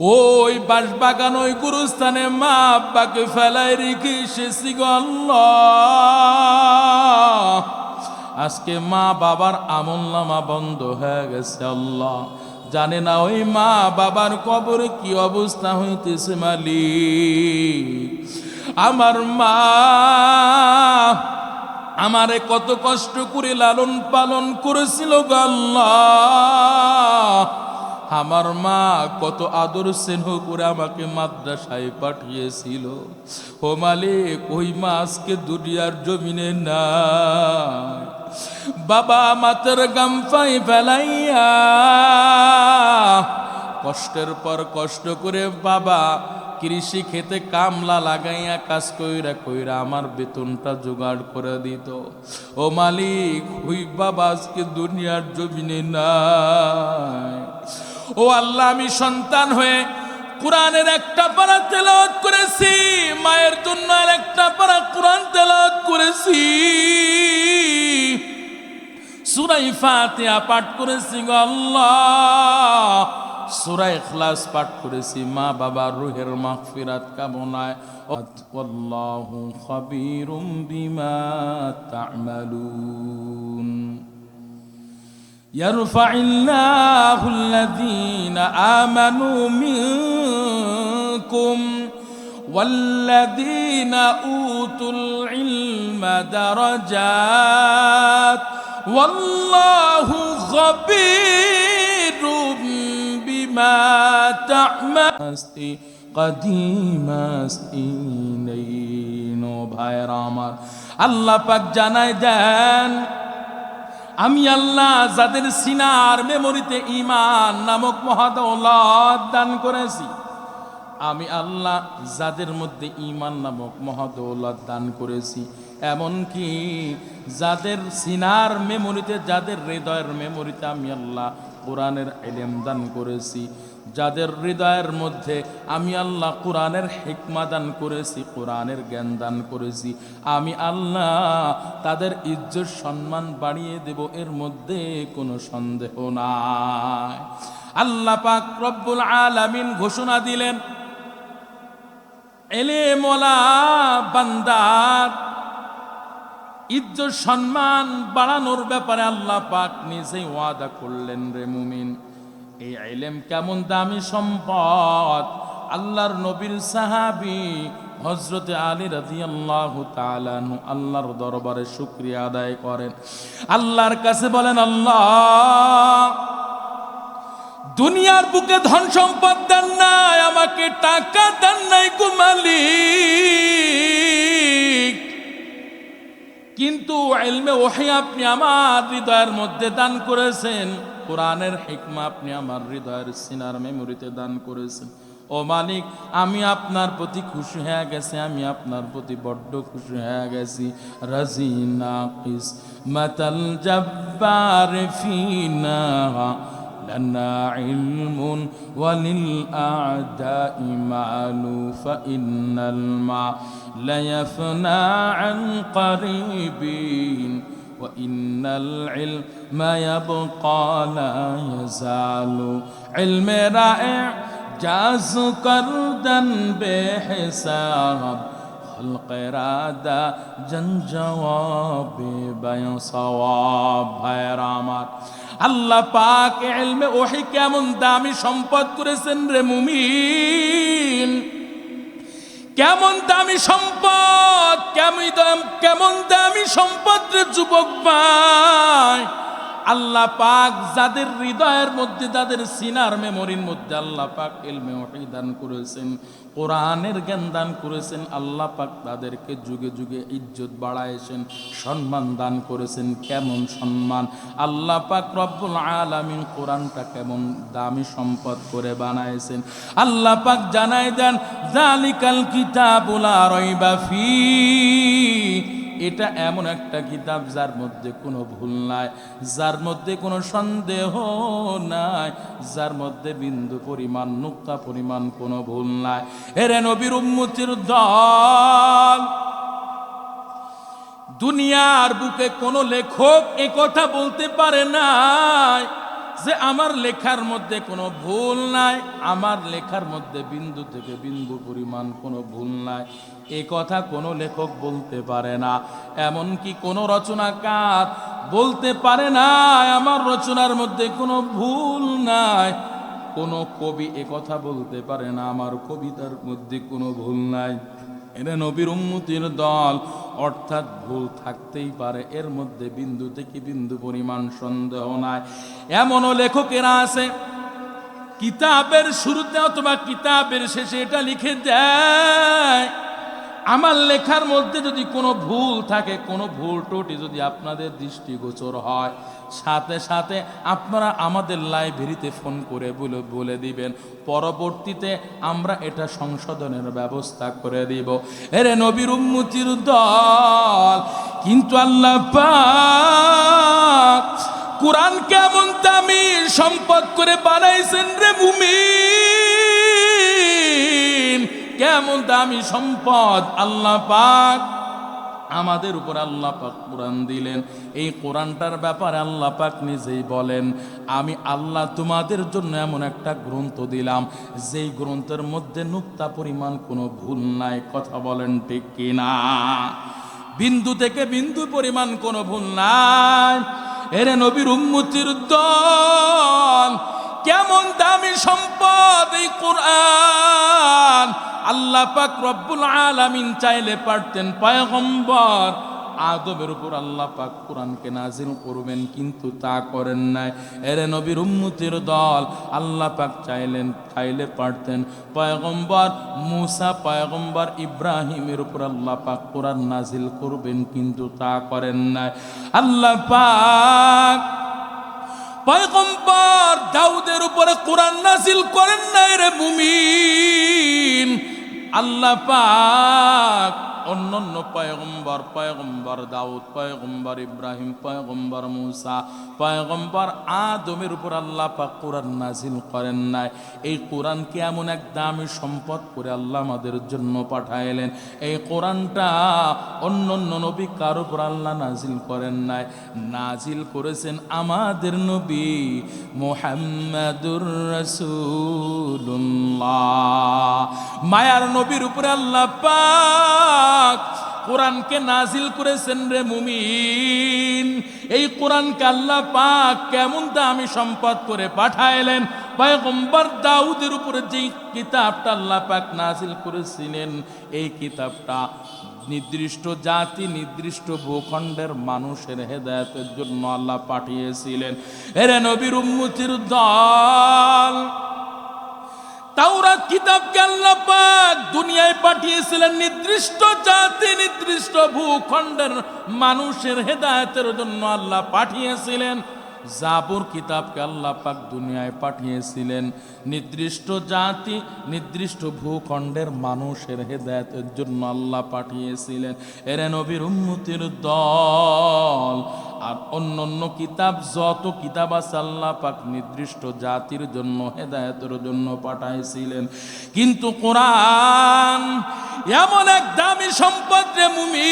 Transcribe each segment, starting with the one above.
ওই বাঁশবাগান, ওই গুরুস্থানে মা আব্বাকে ফেলায় রেখে এসেছি আজকে মা বাবার আমল নামা বন্ধ হয়ে গেছে, আল্লাহ। জানে না ওই মা বাবার কবরে কি অবস্থা হইতেছে, মালিক। আমার মা আমারে কত কষ্ট করে লালন পালন করেছিল গো আল্লাহ। আমার মা কত আদর স্নেহ করে আমাকে মাদ্রাসায় পাঠিয়েছিল। ও মালিক, ওই মা আজকে দুনিয়ার জমিনে না বাবা মাতের গামফাই ফেলাইয়া কষ্টের পর কষ্ট করে বাবা কৃষি খেতে কামলা লাগাইয়া কাজ কইরা কইরা আমার বেতনটা জোগাড় করে দিত। ও মালিক, ওই বাবা আজকে দুনিয়ার জমিনে নাই। ও আল্লাহ, আমি সন্তান হয়ে কোরআনের একটা পারা তেলাওয়াত করেছি, মায়ের জন্য একটা পারা কোরআন তেলাওয়াত করেছি। সুরাই ফাতিহা পাঠ করেছি আল্লাহ, সুরাই ইখলাস পাঠ করেছি, মা বাবার রুহের মাগফিরাত কামনায়। আল্লাহু খাবীরুম বিমা তা'মালুন। يرفع الله الذين آمنوا منكم والذين أوتوا العلم درجات والله خبير بما تعمل قديم سنين ভাইরা আমার আল্লাহ পাক জানায় দেন আমি আল্লাহ যাদের সিনার মেমোরিতে ইমান নামক মহাদৌলত দান করেছি, আমি আল্লাহ যাদের মধ্যে ইমান নামক মহাদৌলত দান করেছি, এমনকি যাদের সিনার মেমোরিতে, যাদের হৃদয়ের মেমোরিতে আমি আল্লাহ কোরআনের এলেম দান করেছি। যাদের হৃদয়ের মধ্যে আমি আল্লাহ কোরআনের হেকমা দান করেছি, কোরআনের জ্ঞান দান করেছি, আমি আল্লাহ তাদের ইজ্জত সম্মান বাড়িয়ে দেব, এর মধ্যে কোনো সন্দেহ নাই। আল্লাহ পাক রব্বুল আলামিন ঘোষণা দিলেন এলে মোলা বান্দার ইজ্জত, সম্মান বাড়ানোর ব্যাপারে আল্লাহ পাক নিজেই ওয়াদা করলেন রে মুমিন। এই আইলেম কেমন দামি সম্পদ? আল্লাহর নবীর সাহাবি হজরতে আলী রাজি আল্লাহ আল্লাহর দরবারে শুক্রিয়া আদায় করেন। আল্লাহর কাছে বলেন, আল্লাহ, দুনিয়ার বুকে ধন সম্পদ দেন নাই, আমাকে টাকা দেন নাই কুমালিক কিন্তু এলমে ওহে আপনি আমার হৃদয়ের মধ্যে দান করেছেন কোরআনের হিকমা আপনি আমার হৃদয়ের সিনার মেমোরিতে দান করেছেন ও মালিক আমি আপনার প্রতি খুশি হয়ে গেছি আমি আপনার প্রতি বড্ড খুশি হয়ে গেছি রাজিনা কিস মাতাল জব্বার ফিনা لنا علم وللأعداء مال فإن الماء ليفنى عن قريبين وإن العلم يبقى لا يزال علم رائع جاز كردا بحساب خلق إرادة جن جواب بين صواب ভাইয়ের আমার আল্লাহ পাক এলমে ওহি কেমন দামি সম্পদ করেছেন রে মুমিন কেমন দামি সম্পদ, কেমন দাম, কেমন দামি সম্পদ রে যুবক ভাই? আল্লাহ পাক যাদের হৃদয়ের মধ্যে, যাদের সিনার মেমোরির মধ্যে আল্লাহ পাক এলমে দান করেছেন। কোরআনের জ্ঞান দান করেছেন, আল্লাহ পাক তাদেরকে যুগে যুগে ইজ্জত বাড়াইছেন, সম্মান দান করেছেন, কেমন সম্মান? আল্লাহ পাক রব্বুল আলামিন কোরআনটা কেমন দামি সম্পদ করে বানাইছেন। আল্লাহ পাক জানাই দেন জালিকাল কিতাবুলা রইবা ফি। এটা এমন একটা কিতাব যার মধ্যে কোনো ভুল নাই, যার মধ্যে কোনো সন্দেহ নাই, যার মধ্যে বিন্দু পরিমাণ, নুক্তা পরিমাণ কোনো ভুল নাই। এরে নবীর উম্মতির দল, দুনিয়ার বুকে কোনো লেখক এ কথা বলতে পারে নাই। যে আমার লেখার মধ্যে কোনো ভুল নাই, আমার লেখার মধ্যে বিন্দু থেকে বিন্দু পরিমাণ কোনো ভুল নাই। এ কথা কোনো লেখক বলতে পারে না, এমনকি কোনো রচনাকার বলতে পারে না, আমার রচনার মধ্যে কোনো ভুল নাই। কোনো কবি এ কথা বলতে পারে না, আমার কবিতার মধ্যে কোনো ভুল নাই। এরা নবীর উন্মতির দল অর্থাৎ ভুল থাকতেই পারে। এর মধ্যে বিন্দু থেকে বিন্দু পরিমাণ সন্দেহ নাই? এমনও লেখকেরা আছে, কিতাবের শুরুতে অথবা কিতাবের শেষে এটা লিখে দেয়। আমার লেখার মধ্যে যদি কোনো ভুল থাকে, কোনো ভুল টোটি যদি আপনাদের দৃষ্টিগোচর হয় সাথে সাথে আপনারা আমাদের লাইব্রেরিতে ফোন করে বলে বলে দিবেন। পরবর্তীতে আমরা এটা সংশোধনের ব্যবস্থা করে দিব। এরে নবীর উম্মতির দল, কিন্তু আল্লাহ পাক কোরআন কেমন দামি সম্পদ করে বানাইছেন রে ভূমি কেমন দামি সম্পদ? আল্লাহ পাক আমাদের উপর আল্লাহ পাক কোরআন দিলেন। এই কোরআনটার ব্যাপারে আল্লাহ পাক নিজেই বলেন, আমি আল্লাহ তোমাদের জন্য এমন একটা গ্রন্থ দিলাম, যেই গ্রন্থের মধ্যে নুক্তা পরিমাণ কোনো ভুল নাই। কথা বলেন ঠিক কিনা? বিন্দু থেকে বিন্দু পরিমাণ কোনো ভুল নাই। এরে নবীর উম্মতির দল, কেমন দামি সম্পদ এই কোরআন। আল্লাহ পাক রব্বুল আলামিন চাইলে পারতেন, পয়গম্বর আদমের উপর আল্লাহ পাক কোরআনকে নাজিল করবেন, কিন্তু তা করেন নাই। এরে নবীর উম্মতির দল আল্লাহ পাক চাইলেন, চাইলে পারতেন। পয়গম্বর মুসা, পয়গম্বর ইব্রাহিমের উপর আল্লাহ পাক কোরআন নাজিল করবেন, কিন্তু তা করেন নাই। আল্লাহ পাক পয়গম্বর দাউদের উপরে কোরআন নাজিল করেন নাই রে মুমিন। আল্লাহ পাক অন্যান্য পয়গম্বর পয়গম্বর দাউদ, পয়গম্বর ইব্রাহিম, পয়গম্বর মুসা, পয়গম্বর আদমের উপর আল্লাহ পাক কোরআন নাজিল করেন নাই। এই কোরআনকে এমন এক দামি সম্পদ করে আল্লাহ আমাদের জন্য পাঠাইলেন। এই কোরআনটা অন্য অন্য নবী কার উপর আল্লাহ নাজিল করেন নাই? নাজিল করেছেন আমাদের নবী মোহাম্মদুর রসুল্লাহ মায়ার নবীর উপরে আল্লাহ পাক কোরআনকে নাজিল করেছেন রে মুমিন। এই কোরআনকে আল্লাহ পাক কেমন দামি সম্পদ করে পাঠাইলেন। পয়গম্বর দাউদের উপরে যেই কিতাবটা আল্লাহ পাক নাজিল করেছিলেন, এই কিতাবটা নির্দিষ্ট জাতি, নির্দিষ্ট ভূখণ্ডের মানুষের হেদায়তের জন্য আল্লাহ পাঠিয়েছিলেন। এরে নবীর উম্মতির দল, তাওরাত কিতাবকে আল্লাহ পাক দুনিয়ায় পাঠিয়েছিলেন নির্দিষ্ট জাতি, নির্দিষ্ট ভূখণ্ডের মানুষের হেদায়েতের জন্য আল্লাহ পাঠিয়েছিলেন। জাবুর কিতাবকে আল্লাহ পাক দুনিয়ায় পাঠিয়েছিলেন। নির্দিষ্ট জাতি, নির্দিষ্ট ভূখণ্ডের মানুষের হেদায়েতের জন্য আল্লাহ পাঠিয়েছিলেন। এরে নবীর উন্নতির দল আর অন্য অন্য কিতাব, যত কিতাব আছে আল্লাহ পাক নির্দিষ্ট জাতির জন্য, হেদায়তের জন্য পাঠাইছিলেন। কিন্তু কোরআন এমন এক দামি সম্পদ রে মুমিন,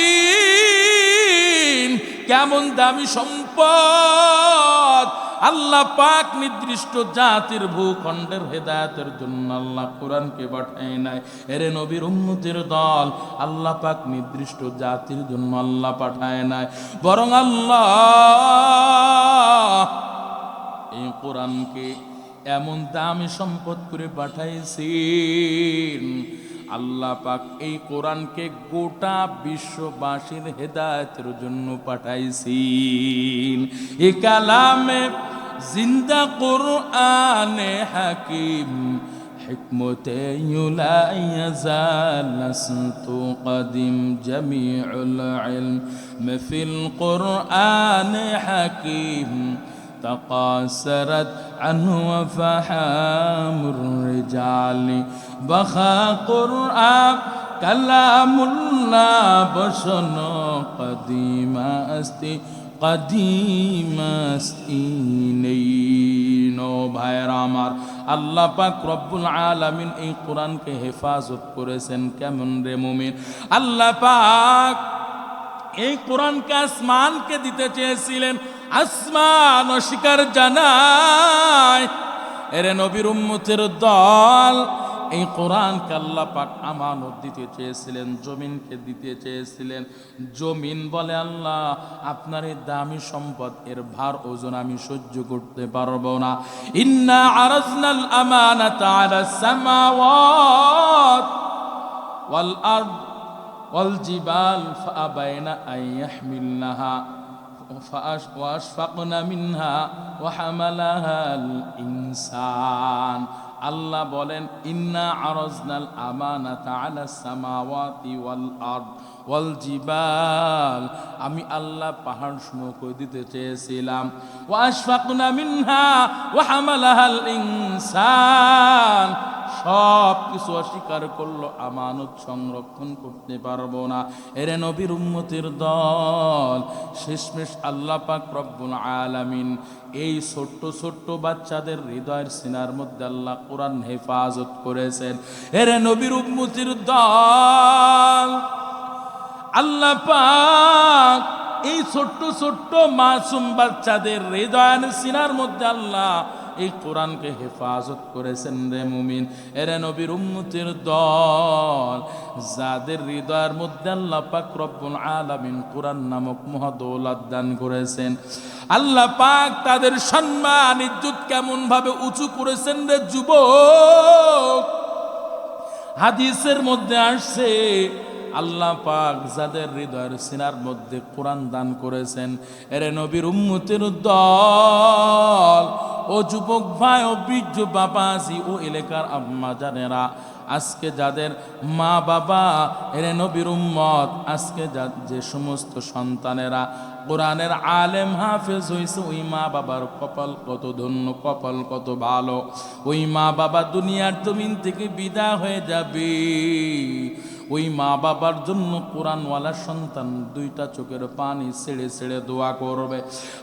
কেমন দামি সম্পদ? আল্লাহ পাক নির্দিষ্ট জাতির ভূখণ্ডের হেদায়তের জন্য আল্লাহ কোরআনকে পাঠায় নাই। এরে নবীর উন্নতির দল আল্লাহ পাক নির্দিষ্ট জাতির জন্য আল্লাহ পাঠায় নাই। বরং আল্লাহ এই কোরআনকে এমন দামি সম্পদ করে পাঠাইছেন আল্লাহ পাক এই কোরআনকে গোটা বিশ্ববাসীর হেদায়তের জন্য পাঠাইছেন এ কালামে জিন্দা কোরআনে হাকিম حكمة لا يزال لست قديم جميع العلم في القرآن حكيم تقاصرت عنه وفحام الرجال بخا قرآن كلام الله بشن قديم أستي قديم أستينين ভাইয়ের আমার আল্লাহ পাক রব্বুল আলামিন এই কোরআনকে হেফাজত করেছেন কেমন রে মুমিন আল্লাহ পাক এই কোরআনকে আসমানকে দিতে চেয়েছিলেন আসমান অস্বীকার জানায়, এরে নবীর উম্মতের দল, এই কোরআন আল্লাহ পাক আমানত দিতে চেয়েছিলেন, জমিনকে দিতে চেয়েছিলেন। জমিন বলে, আল্লাহ, আপনার এই দামি সম্পদ, এর ভার, ওজন আমি সহ্য করতে পারব না। ইন্না আরাজনাল আমানাতা আলা সামাওয়াত ওয়াল আরদ ওয়াল জিবাল ফাআবাইনা আন ইয়াহমিলনাহা। فأش- وأشفقن منها وحملها الإنسان আল্লাহ বলেন ইন্না আরজনাল আমানাতা আলা সামাওয়াতি ওয়াল আরদ ওয়াল জিবাল আমি আল্লাহ পাহাড় সমূহ করে দিতে চেয়েছিলাম ওয়াশফাকনা মিনহা ওয়া হামালাহাল ইনসান সব কিছু অস্বীকার করল, আমানত সংরক্ষণ করতে পারব না। এরে নবীর উম্মতির দল, শেষমেশ আল্লাহ পাক রব্বুল আলামিন এই ছোট্ট ছোট্ট বাচ্চাদের হৃদয়ের সিনার মধ্যে আল্লাহ কোরআন হেফাজত করেছেন। এরে নবীর উম্মতির দল, আল্লাহ পাক এই ছোট্ট ছোট্ট মাসুম বাচ্চাদের হৃদয়ান সিনার মধ্যে আল্লাহ এই কোরআনকে হেফাজত করেছেন রে মুমিন। এরে নবীর উম্মতির দল, যাদের হৃদয়ের মধ্যে আল্লাহ পাক রব্বুল আলামিন কোরআন নামক মহাদৌলাত দান করেছেন। আল্লাহ পাক তাদের সম্মান, ইজ্জত কেমন ভাবে উঁচু করেছেন রে যুবক? হাদিসের মধ্যে আসছে আল্লাহ পাক যাদের হৃদয়ের সিনার মধ্যে কোরআন দান করেছেন, এরে নবীর উম্মতের দল, ও যুবক ভাই, ও বীর্য বাবাজি, ও এলাকার আম্মা জানেরা, আজকে যাদের মা বাবা, এরে নবীর উম্মত, আজকে যে সমস্ত সন্তানেরা কোরআনের আলেম হাফেজ হয়েছে ওই মা বাবার কপাল কত ধন্য, কপাল কত ভালো। ওই মা বাবা দুনিয়ার জমিন থেকে বিদা হয়ে যাবে। ওই মা বাবার জন্য কোরআনওয়ালা সন্তান দুইটা চোখের পানি ছেড়ে ছেড়ে দোয়া করবে।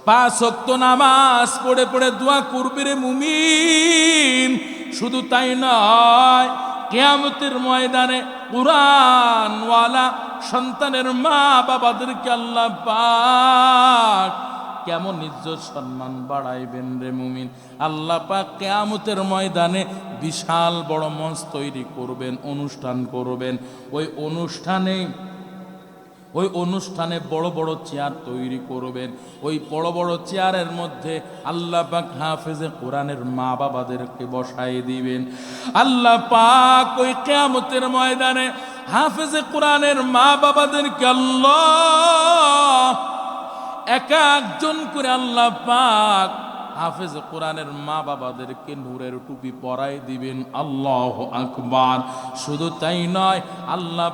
পাঁচ অক্ত নামাজ পড়ে পড়ে দোয়া করবে রে মুমিন। শুধু তাই নয় কেয়ামতের ময়দানে কোরআনওয়ালা সন্তানের মা বাবাদেরকে আল্লাহ পাক কেমন ইজ্জত সম্মান বাড়াইবেন রে মুমিন। আল্লাহ পাক কেয়ামতের ময়দানে বিশাল বড় মঞ্চ তৈরি করবেন, অনুষ্ঠান করবেন। ওই অনুষ্ঠানে ওই অনুষ্ঠানে বড় বড় চেয়ার তৈরি করবেন। ওই বড় বড় চেয়ারের মধ্যে আল্লাহ পাক হাফেজে কোরআনের মা বাবাদেরকে বসাই দিবেন। আল্লাহ পাক ওই কেয়ামতের ময়দানে হাফেজে কোরআনের মা বাবাদেরকে আল্লাহ এক একজন করে আল্লাহ পাক হাফেজ কোরআনের মা বাবাদেরকে নূরের টুপি পরাই দিবেন। আল্লাহ আকবার। শুধু তাই নয়, আল্লাহ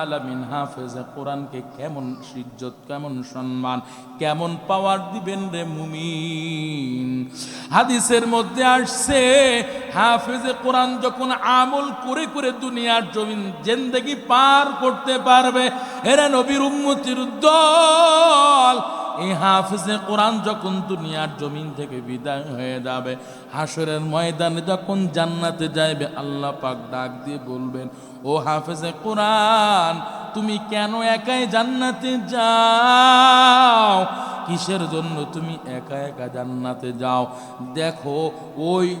আলামিন হাফেজ কোরআনকে কেমন ইজ্জত কেমন সম্মান, কেমন পাওয়ার দিবেন রে মুমিন। হাদিসের মধ্যে আসছে, হাফেজে কোরআন যখন আমল করে করে দুনিয়ার জমিন জেন্দেগি পার করতে পারবে, এরা নবীর উম্মতির দল। এই হাফিজে কোরআন যখন দুনিয়ার জমিন থেকে বিদায় হয়ে যাবে হাসরের ময়দানে যখন জান্নাতে যাইবে, আল্লাহ পাক ডাক দিয়ে বলবেন, ও হাফেজে কোরআন, তুমি কেন একাই জান্নাতে যাও? কিসের জন্য তুমি একা একা জান্নাতে যাও? দেখো, ওই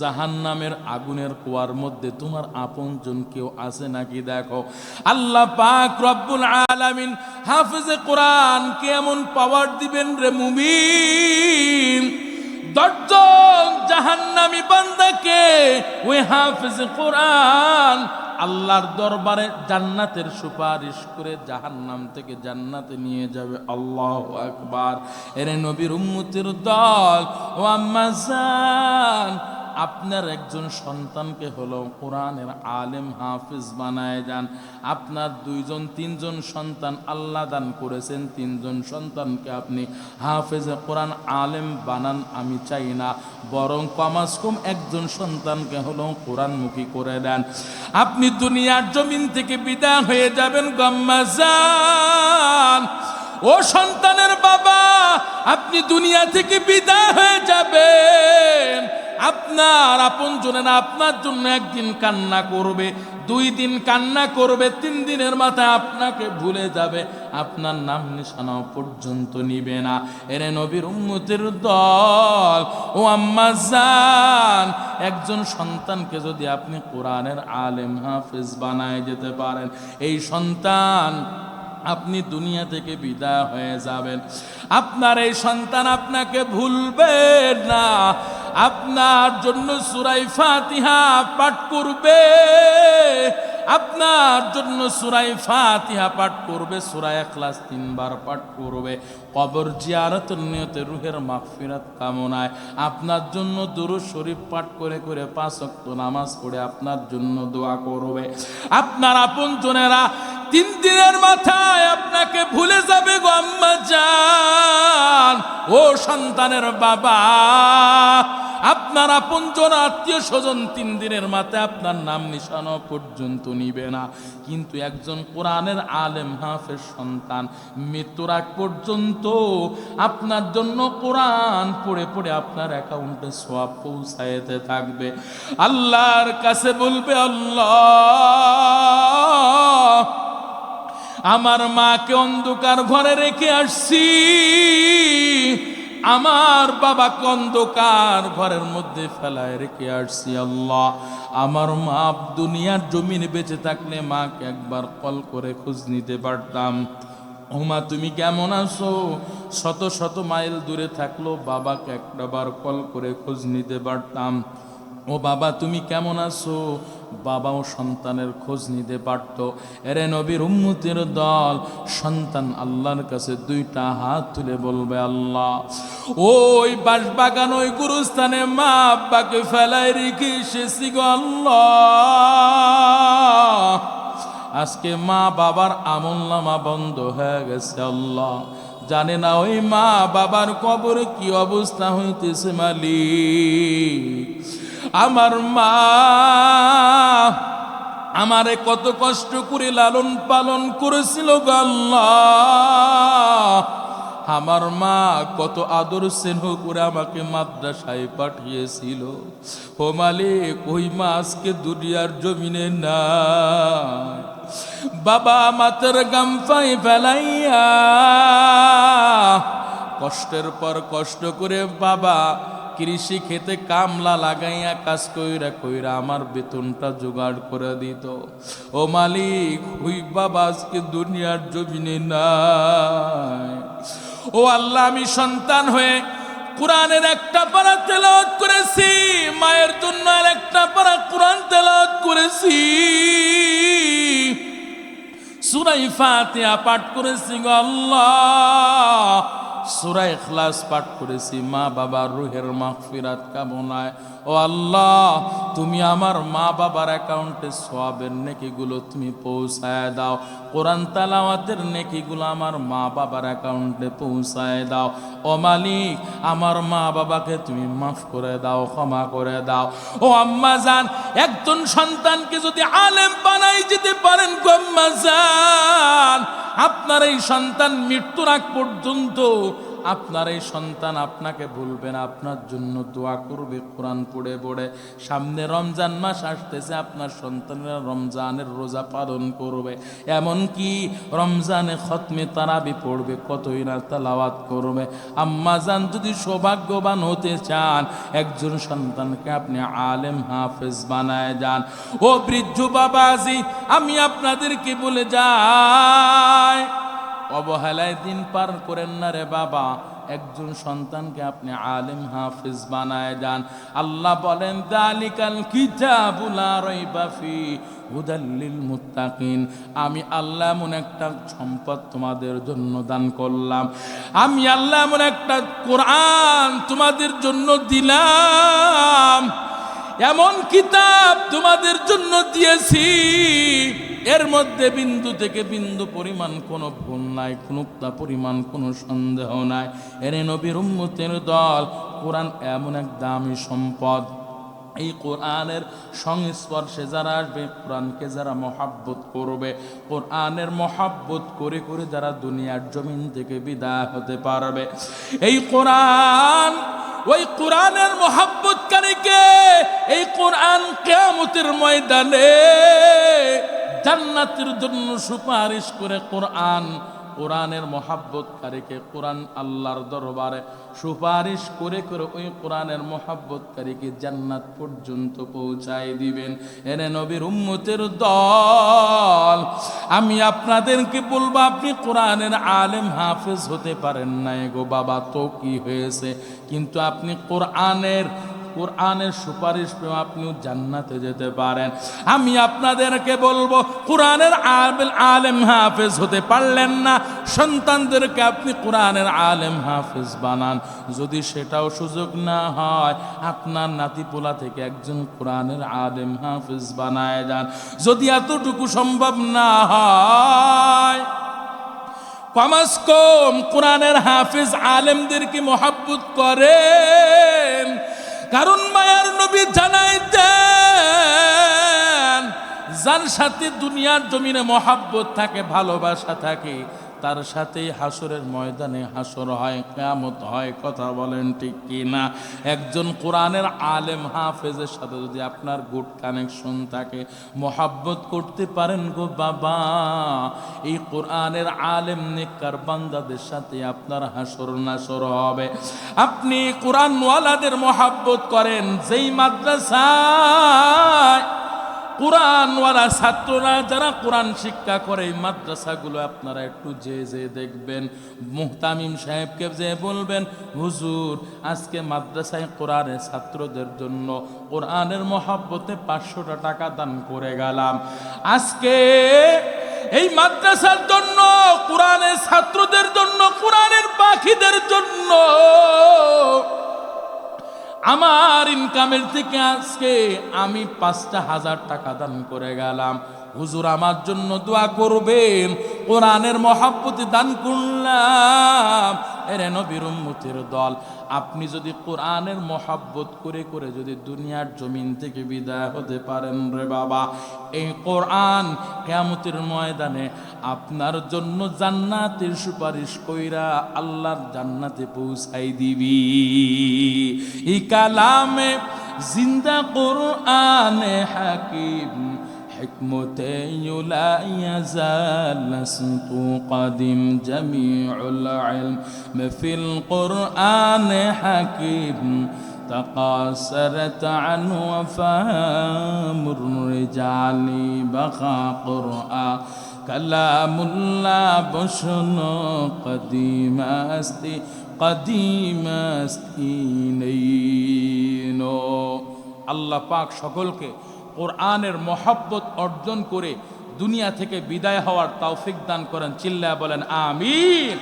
জাহান্নামের আগুনের কুয়ার মধ্যে তোমার আপনজন কেউ আছে নাকি দেখো? আল্লাহ পাক রব্বুল আলামিন হাফেজে কোরআন কেমন পাওয়ার দিবেন রে মুমিন? দশজন জাহান্নামী বান্দাকে ওই হাফেজে কোরআন আল্লাহর দরবারে জান্নাতের সুপারিশ করে জাহান্নাম থেকে জান্নাতে নিয়ে যাবে। আল্লাহ আকবার। এরে নবীর উম্মতির দল, ও আম্মাজান আপনার একজন সন্তানকে হলো কোরআনের আলেম হাফিজ বানায় যান। আপনার দুইজন, তিনজন সন্তান আল্লাহ দান করেছেন, তিনজন সন্তানকে আপনি হাফেজ কোরআন আলেম বানান, আমি চাই না। বরং কমাস কম একজন সন্তানকে হলো কোরআনমুখী করে দেন। আপনি দুনিয়ার জমিন থেকে বিদায় হয়ে যাবেন গম্মাজান ও সন্তানের বাবা, আপনি দুনিয়া থেকে বিদায় হয়ে যাবেন। আপনার আপন জনেরা আপনার জন্য একদিন কান্না করবে, দুই দিন কান্না করবে, তিন দিনের মাথায় আপনাকে ভুলে যাবে। আপনার নাম নিশানা পর্যন্ত নিবে না। এরে নবীর উম্মতের দল, ও আম্মা জান, একজন সন্তানকে যদি আপনি কোরআনের আলেম, হাফেজ বানায় যেতে পারেন, এই সন্তান আপনি দুনিয়া থেকে বিদায় হয়ে যাবেন। আপনার এই সন্তান আপনাকে ভুলবে না। আপনার জন্য সুরাই ফাতিহা পাঠ করবে। আপনার জন্য সুরাই ফাতিহা পাঠ করবে সুরাই ক্লাস তিনবার পাঠ করবে। কবর জিয়ারত নিয়তে রুহের মাগফিরাত কামনায় আপনার জন্য দুরু শরীফ পাঠ করে করে পাঁচ ওয়াক্ত নামাজ পড়ে আপনার জন্য দোয়া করবে। আপনার আপন জনেরা তিন দিনের মাথায় আপনাকে ভুলে যাবে গো আম্মা জান। ও সন্তানের বাবা, আপনার আপনজন আত্মীয় স্বজন তিন দিনের মাথায় আপনার নাম নিশানো পর্যন্ত নিবে না। কিন্তু একজন কোরআনের আলেম হাফের সন্তান মৃত্যুর আগ পর্যন্ত আপনার জন্য কোরআন পড়ে পড়ে আপনার অ্যাকাউন্টে সব পৌঁছাইতে থাকবে। আল্লাহর কাছে বলবে, আল্লাহ, আমার মাকে অন্ধকার ঘরে রেখে আসছি। আমার বাবাকে অন্ধকার ঘরের মধ্যে ফেলায় রেখে আসছি, আল্লাহ। আমার মা দুনিয়ার জমিনে বেঁচে থাকলে মাকে একবার কল করে খোঁজ নিতে পারতাম। ও মা তুমি কেমন আছো? শত শত মাইল দূরে থাকল, বাবাকে একটা বার কল করে খোঁজ নিতে পারতাম। ও বাবা, তুমি কেমন আছো? বাবাও সন্তানের খোঁজ নিতে পারত। এরে নবীর উম্মতের দল, সন্তান আল্লাহর কাছে দুইটা হাত তুলে বলবে আল্লাহ, ওই বাসবাগান ওই গুরুস্থানে মা আব্বাকে ফেলাই রেখে এসেছি গো আল্লাহ। আজকে মা বাবার আমল নামা বন্ধ হয়ে গেছে, আল্লাহ। জানে না ওই মা বাবার কবরে কি অবস্থা হইতেছে মালি আমার মা আমারে কত কষ্ট করে লালন পালন করেছিল গো আল্লাহ। আমার মা কত আদর স্নেহ করে আমাকে মাদ্রাসায় পাঠিয়েছিল। ও মালিক, ওই মা আজকে দুনিয়ার জমিনে না বাবা মাতার গামফাই ফেলাইয়া কষ্টের পর কষ্ট করে বাবা কৃষি খেতে কামলা লাগাইয়া কাজ কইরা কইরা আমার বেতনটা জোগাড় করে দিত। ও মালিক হুই বাবা আজকে দুনিয়ার জমিনে নাই। ও আল্লাহ, আমি সন্তান হয়ে কোরআনের একটা পারা তেলাওয়াত করেছি, মায়ের জন্য একটা পারা কোরআন তেলাওয়াত করেছি। সুরাই ফাতে পাঠ করেছি আল্লাহ। সুরা ইখলাস পাঠ করেছি, মা বাবার রুহের মাগফিরাত কামনায়। ও আল্লাহ, তুমি আমার মা বাবার অ্যাকাউন্টে সবের নেকিগুলো তুমি পৌঁছায় দাও। কোরআন তালাওয়াতের নেকিগুলো আমার মা বাবার অ্যাকাউন্টে পৌঁছায় দাও। ও মালিক, আমার মা বাবাকে তুমি মাফ করে দাও, ক্ষমা করে দাও। ও আম্মা জান, একজন সন্তানকে যদি আলেম বানাই যেতে পারেন গো আম্মা জান আপনার এই সন্তান মৃত্যুর আগ পর্যন্ত আপনার এই সন্তান আপনাকে ভুলবে না, আপনার জন্য দোয়া করবে, কোরআন পড়ে পড়ে। সামনে রমজান মাস আসতেছে, আপনার সন্তানেরা রমজানের রোজা পালন করবে। এমনকি রমজানে খতমে তারাবি পড়বে, কতই না তালাওয়াত করবে। আম্মা জান, যদি সৌভাগ্যবান হতে চান, একজন সন্তানকে আপনি আলেম হাফেজ বানায় যান। ও বৃদ্ধ বাবাজি, আমি আপনাদেরকে বলে যাই অবহেলায় দিন পার করেন না রে বাবা। একজন সন্তানকে আপনি আলেম, হাফিজ বানায় যান আল্লাহ বলেন, দালিকাল কিতাবুলা রাইবা ফি হুদাল্লিল মুত্তাকিন। আমি আল্লাহ এমন একটা সম্পদ তোমাদের জন্য দান করলাম। আমি আল্লাহ এমন একটা কোরআন তোমাদের জন্য দিলাম। এমন কিতাব তোমাদের জন্য দিয়েছি। এর মধ্যে বিন্দু থেকে বিন্দু পরিমাণ কোনো ভুল নাই কোনোটা পরিমাণ, কোনো সন্দেহ নাই। এর নবীর উম্মতের দল, কোরআন এমন এক দামি সম্পদ। এই কোরআনের সংস্পর্শে যারা আসবে, কোরআনকে যারা মহাব্বত করবে, কোরআনের মহাব্বত করে করে যারা দুনিয়ার জমিন থেকে বিদায় হতে পারবে। এই কোরআন, ওই কোরআনের মহাব্বতকারীকে, এই কোরআন কেয়ামতের ময়দানে জান্নাতের জন্য সুপারিশ করে কোরআন, কোরআনের মহাব্বতকারীকে কোরআন আল্লাহর দরবারে সুপারিশ করে করে ওই কোরআনের মহাব্বতকারীকে জান্নাত পর্যন্ত পৌঁছায় দিবেন। এনে নবীর উম্মতের দল, আমি আপনাদেরকে বলব, আপনি কোরআনের আলেম হাফেজ হতে পারেন না গো বাবা, তো কি হয়েছে? কিন্তু আপনি কোরআনের কোরআনের সুপারিশ পেয়ে আপনিও জান্নাতে যেতে পারেন। আমি আপনাদেরকে বলব, কোরআনের আবেল আলেম হাফেজ হতে পারলেন না। সন্তানদেরকে আপনি কোরআনের আলেম হাফেজ বানান। যদি সেটাও সুযোগ না হয়, আপনার নাতিপোলা থেকে একজন কোরআনের আলেম হাফেজ বানায় যান। যদি এতটুকু সম্ভব না হয়, কমাস কম কোরআনের হাফিজ আলেমদেরকে মহাব্বত করেন? কারণ মায়ার নবী জানাই দেন যার সাথে দুনিয়ার জমিনে মহাব্বত থাকে ভালোবাসা থাকে তার সাথেই হাসরের ময়দানে হাসর হয়, কেয়ামত হয়, কথা বলেন ঠিক কি না একজন কোরআনের আলেম হাফেজের সাথে যদি আপনার গুড কানেকশন থাকে, মহাব্বত করতে পারেন গো বাবা। এই কোরআনের আলেম নিকার বান্দাদের সাথে আপনার হাসর নাসর হবে। আপনি কোরআনওয়ালাদের মহাব্বত করেন, যেই মাদ্রাসায় কোরআনওয়ালা ছাত্ররা যারা কোরআন শিক্ষা করে, এই মাদ্রাসাগুলো আপনারা একটু যে যে দেখবেন, মুহতামিম সাহেবকে যে বলবেন, হুজুর, আজকে মাদ্রাসায় কোরআনের ছাত্রদের জন্য কোরআনের মহাব্বতে পাঁচশোটা টাকা দান করে গেলাম। আজকে এই মাদ্রাসার জন্য, কোরআনের ছাত্রদের জন্য, কোরআনের পাখিদের জন্য আমার ইনকামের থেকে আজকে আমি পাঁচটা হাজার টাকা দান করে গেলাম। হুজুর আমার জন্য দোয়া করবেন, কোরআনের মহাব্বতে দান করলাম। এরে নবীর উম্মতের দল, আপনি যদি কোরআনের মহাব্বত করে করে যদি দুনিয়ার জমিন থেকে বিদায় হতে পারেন রে বাবা। এই কোরআন কেমতের ময়দানে আপনার জন্য জান্নাতের সুপারিশ কইরা আল্লাহর জান্নাতে পৌঁছাই দিবি। এই কালামে জিন্দা কোরআনে হাকিম حكمة لا يزال لست قديم جميع العلم في القرآن حكيم تقاصرت عنه وفهم الرجال بقى قرآن كلام الله بشن قديم استي قديم استينينو আল্লাহ পাক সকলকে কোরআনের মহব্বত অর্জন করে দুনিয়া থেকে বিদায় হওয়ার তৌফিক দান করেন। চিল্লা বলেন আমিন।